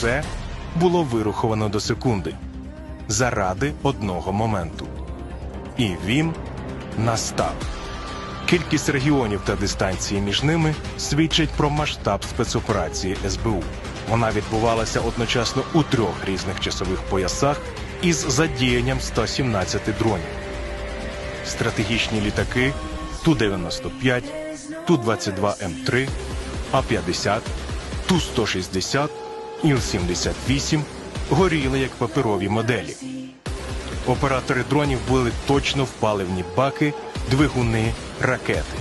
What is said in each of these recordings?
Усе було вируховано до секунди заради одного моменту. І він настав. Кількість регіонів та дистанції між ними свідчать про масштаб спецоперації СБУ. Вона відбувалася одночасно у трьох різних часових поясах із задіянням 117 дронів. Стратегічні літаки Ту-95, Ту-22М3, А-50, Ту-160, Іл-78 горіли як паперові моделі. Оператори дронів були точно в паливні баки, двигуни, ракети.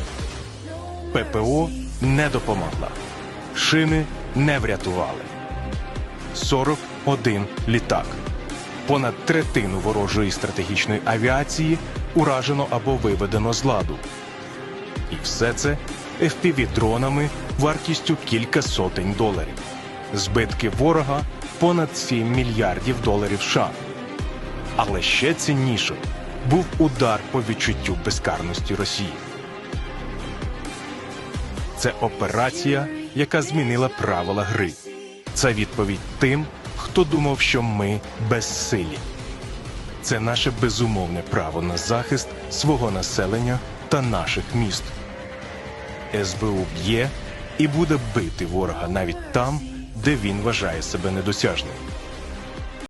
ППО не допомогла. Шини не врятували. 41 літак. Понад третину ворожої стратегічної авіації уражено або виведено з ладу. І все це FPV-дронами вартістю кілька сотень доларів. Збитки ворога понад 7 мільярдів доларів США. Але ще цінніше був удар по відчуттю безкарності Росії. Це операція, яка змінила правила гри. Це відповідь тим, хто думав, що ми безсилі. Це наше безумовне право на захист свого населення та наших міст. СБУ б'є і буде бити ворога навіть там, де він вважає себе недосяжним.